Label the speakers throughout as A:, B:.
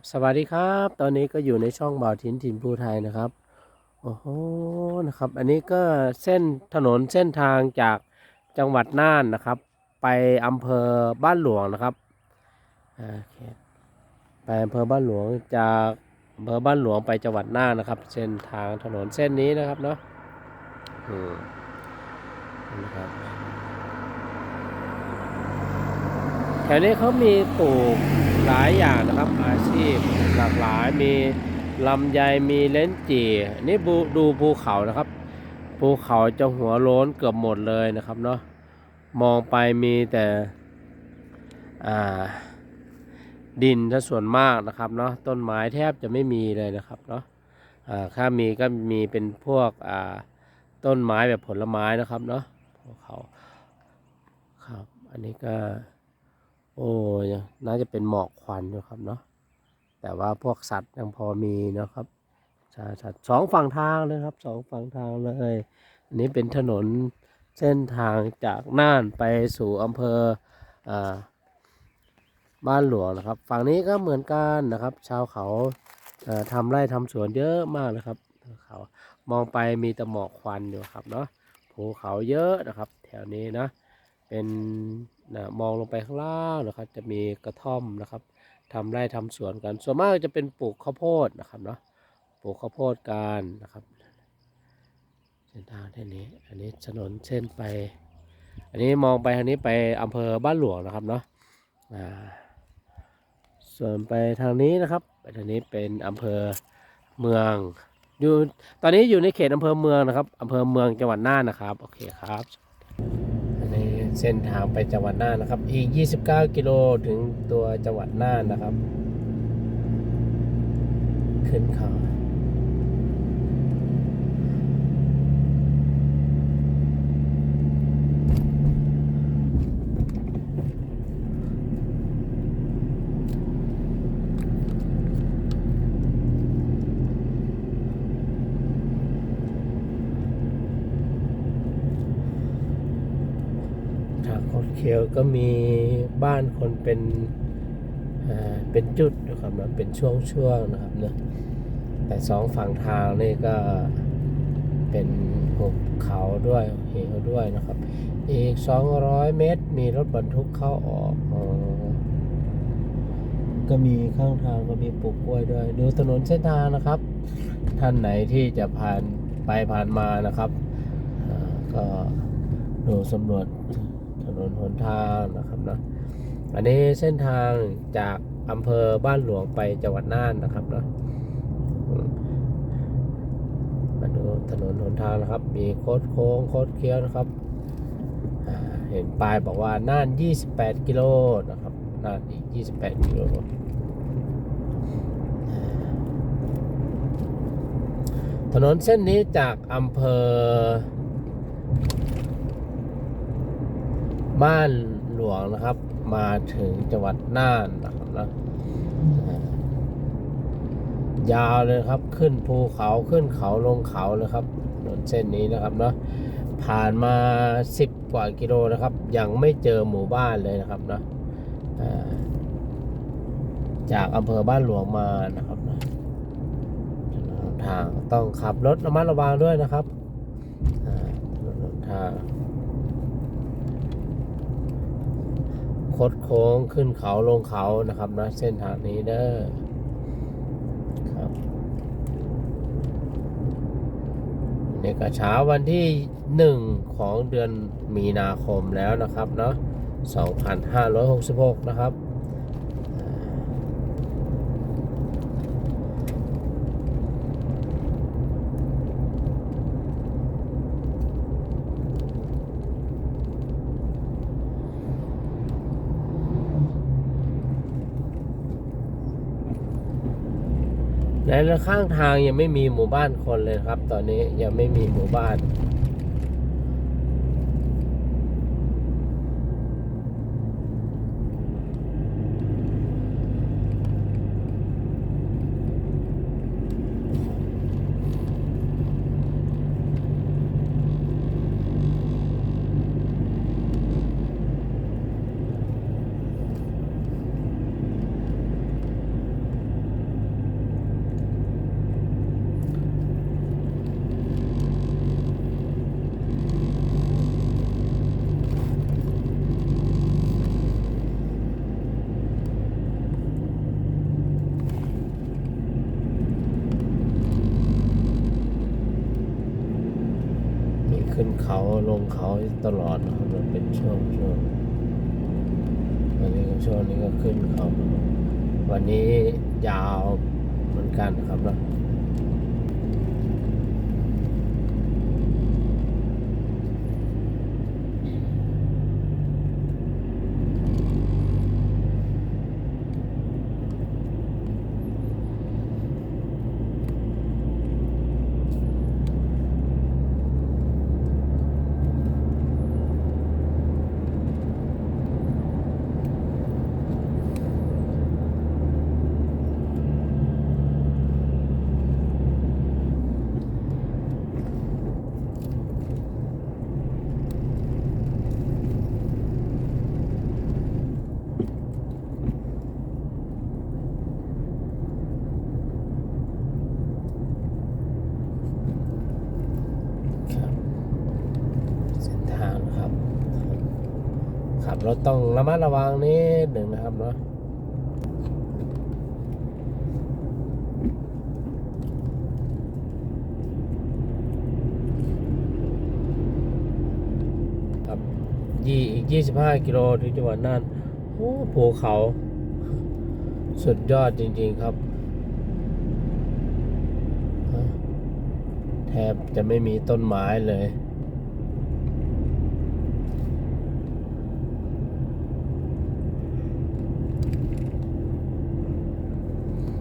A: ับสวัสดีครับ ตอนนี้ก็อยู่ในช่องบ่าวทินถิ่นภูไทยนะครับ โอ้โห นะครับ อันนี้ก็เส้นถนนเส้นทางจากจังหวัดน่านนะครับ ไปอำเภอบ้านหลวงนะครับโอเคไปอำเภอบ้านหลวงจากอำเภอบ้านหลวงไปจังหวัดน่านนะครับ เส้นทางถนนเส้นนี้นะครับเนาะอืมนะครับ แถวนี้เขามีปลูกหลายอย่างนะครับ อาชีพหลากหลายมีลำไยมีเลนจีนี่ดูภูเขานะครับ ภูเขาจะหัวโล้นเกือบหมดเลยนะครับเนาะมองไปมีแต่ดินถ้าส่วนมากนะครับเนาะต้นไม้แทบจะไม่มีเลยนะครับเนาะถ้ามีก็มีเป็นพวกต้นไม้แบบผลไม้นะครับเนาะภูเขาครับอันนี้ก็ โอ้ยน่าจะเป็นหมอกควันอยู่ครับเนาะแต่ว่าพวกสัตว์ยังพอมีนะครับใช่สัตว์สองฝั่งทางเลยครับสองฝั่งทางเลย อันนี้เป็นถนนเส้นทางจากน่านไปสู่อำเภออาบ้านหลวงนะครับ ฝั่งนี้ก็เหมือนกันนะครับ ชาวเขาเอ่อทำไร่ทำสวนเยอะมากเลยครับเขามองไปมีแต่หมอกควันอยู่ครับเนาะภูเขาเยอะนะครับ แถวนี้นะเป็น นะมองลงไปข้างล่างนะครับ จะมีกระท่อมนะครับทำไร่ทำสวนกัน ส่วนมากจะเป็นปลูกข้าวโพดนะครับเนาะปลูกข้าวโพดกันนะครับเส้นทางเท่านี้ อันนี้ถนนเส้นไป อันนี้มองไปทางนี้ไปอำเภอบ้านหลวงนะครับเนาะส่วนไปทางนี้นะครับ ไปทางนี้เป็นอำเภอเมืองอยู่ตอนนี้อยู่ในเขตอำเภอเมืองนะครับอำเภอเมืองจังหวัดน่านนะครับ โอเคครับ เส้นทางไปจังหวัดน่านนะครับ อีก 29 กิโลถึงตัวจังหวัดน่านนะครับ ขึ้นเขา เคียวก็มีบ้านคนเป็นเป็นจุดนะครับนะเป็นช่วงๆนะครับเนะแต่สองฝั่งทางนี่ก็เป็นหุบเขาด้วยเหวด้วยนะครับ อีก 200 เมตร มีรถบรรทุกเข้าออกอก็มีข้างทางก็มีปลูกกล้วยด้วย ดูถนนเส้นทางนะครับ ท่านไหนที่จะผ่านไปผ่านมานะครับก็ดูสำรวจ ถนนหนทางนะครับนะอันนี้เส้นทางจากอำเภอบ้านหลวงไปจังหวัดน่านนะครับเนาะมาดูถนนหนทางนะครับ มีโคดโค้งโคดเคี้ยวนะครับเห็นป้ายบอกว่าน่าน 28 กิโลนะครับน่านอีก 28 กิโลถนนเส้นนี้จากอำเภอ บ้านหลวงนะครับ มาถึงจังหวัดน่านนะครับนะยาวเลยครับขึ้นภูเขาขึ้นเขาลงเขาเลยครับถนนเส้นนี้นะครับเนาะผ่านมา 10 กว่ากิโลนะครับ ยังไม่เจอหมู่บ้านเลยนะครับเนาะจากอำเภอบ้านหลวงมานะครับนะทางต้องขับรถระมัดระวังด้วยนะครับถนนทาง คดโค้งขึ้นเขาลงเขานะครับนะเส้นทางนี้เด้อครับนี่ก็เช้าวันที่หนึ่งของเดือนมีนาคมแล้วนะครับเนาะ 2566 นะครับ และข้างทางยังไม่มีหมู่บ้านคนเลยครับ ตอนนี้ยังไม่มีหมู่บ้าน อ เขา ลงเขาตลอดนะครับมันเป็นช่วงช่วงวันนี้ก็ช่วงนี้ก็ขึ้นเขา วันนี้ยาวเหมือนกันครับเนาะ ครับเส้นทางนะครับขับร ถต้องระมัดระวังนิดหนึ่งนะครับเนาะครับยี่อีกยี่สิบห้ากิโลถึงจังหวัดน่านโอ้ภูเขา สุดยอดจริง ๆครับแทบจะไม่มีต้นไม้เลย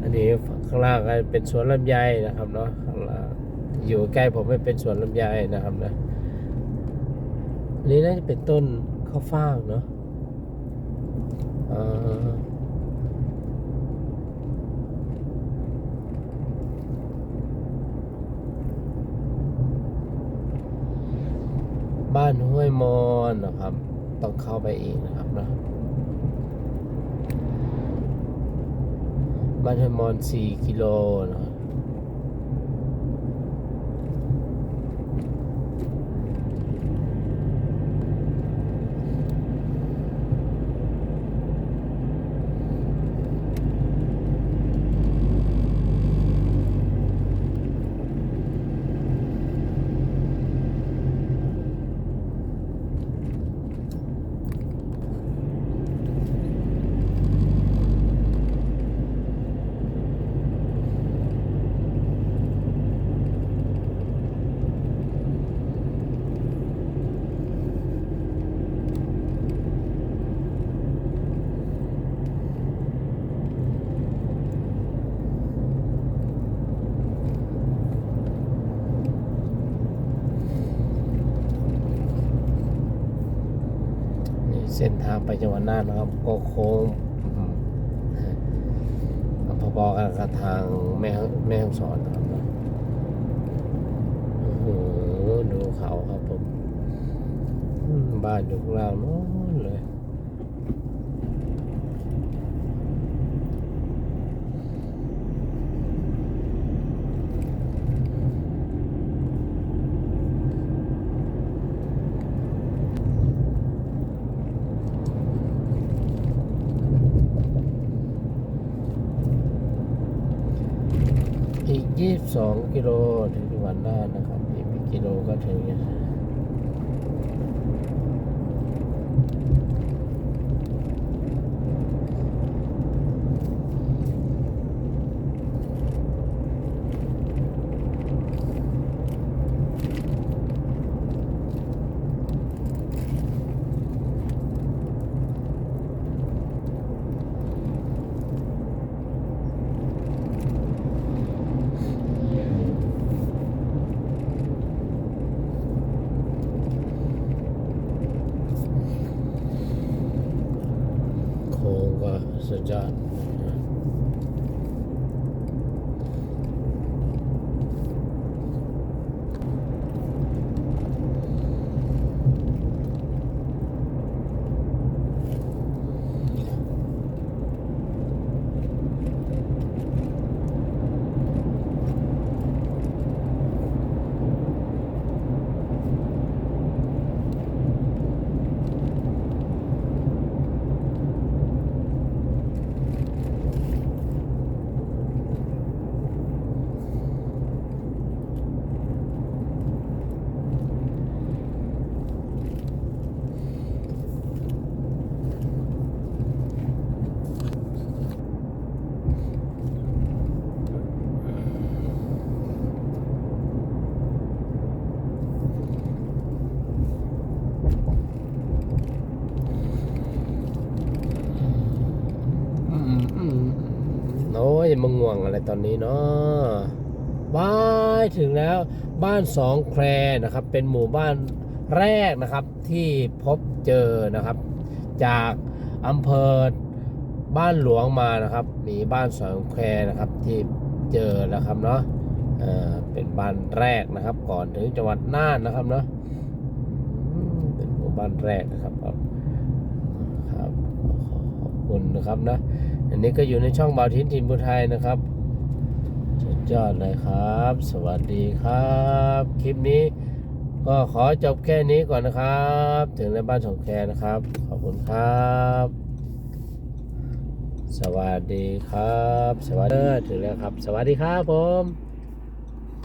A: อันนี้ ข้างล่างก็เป็นสวนลำไยนะครับเนาะข้างล่างอยู่ใกล้ผมไม่เป็นสวนลำไยนะครับนะนนี้น่าจะเป็นต้นข้าวฟ่างเนาะบ้านห้วยมอนนะครับ ต้องเข้าไปอีกนะครับเนาะ บ้านห้วยมอนสี่กิโลนะครับนี่ เส้นทางไปจังหวัดน่านนะครับ ก็โค้งอืมพอๆกันกับทางแม่ฮ่องแม่ฮ่องสอนนะครับเนาะโอ้โหดูเขาครับผมอืมบ้านอยู่ข้างล่างโน้นเยอีก22กิโลถึงจังหวัดน่านนะครับอีกกิโลก็ถึงแล้ มาง่วงอะไรตอนนี้เนาะบ้ายถึงแล้วบ้านสองแครนะครับ เป็นหมู่บ้านแรกนะครับที่พบเจอนะครับ จากอำเภอบ้านหลวงมานะครับ มีบ้านสองแควนะครับที่เจอแล้วครับเนาะเป็นบ้านแรกนะครับ ก่อนถึงจังหวัดน่านนะครับเนาะเป็นหมู่บ้านแรกนะครับ คุณนะครับนะอันนี้ก็อยู่ในช่องบาวทินถิ่นบุไทยนะครับสุดยอดเลยครับ สวัสดีครับ คลิปนี้ก็ขอจบแค่นี้ก่อนนะครับ ถึงในบ้านสองแคนะครับ ขอบคุณครับ สวัสดีครับ สวัสดีถึงแล้วครับ สวัสดีครับผม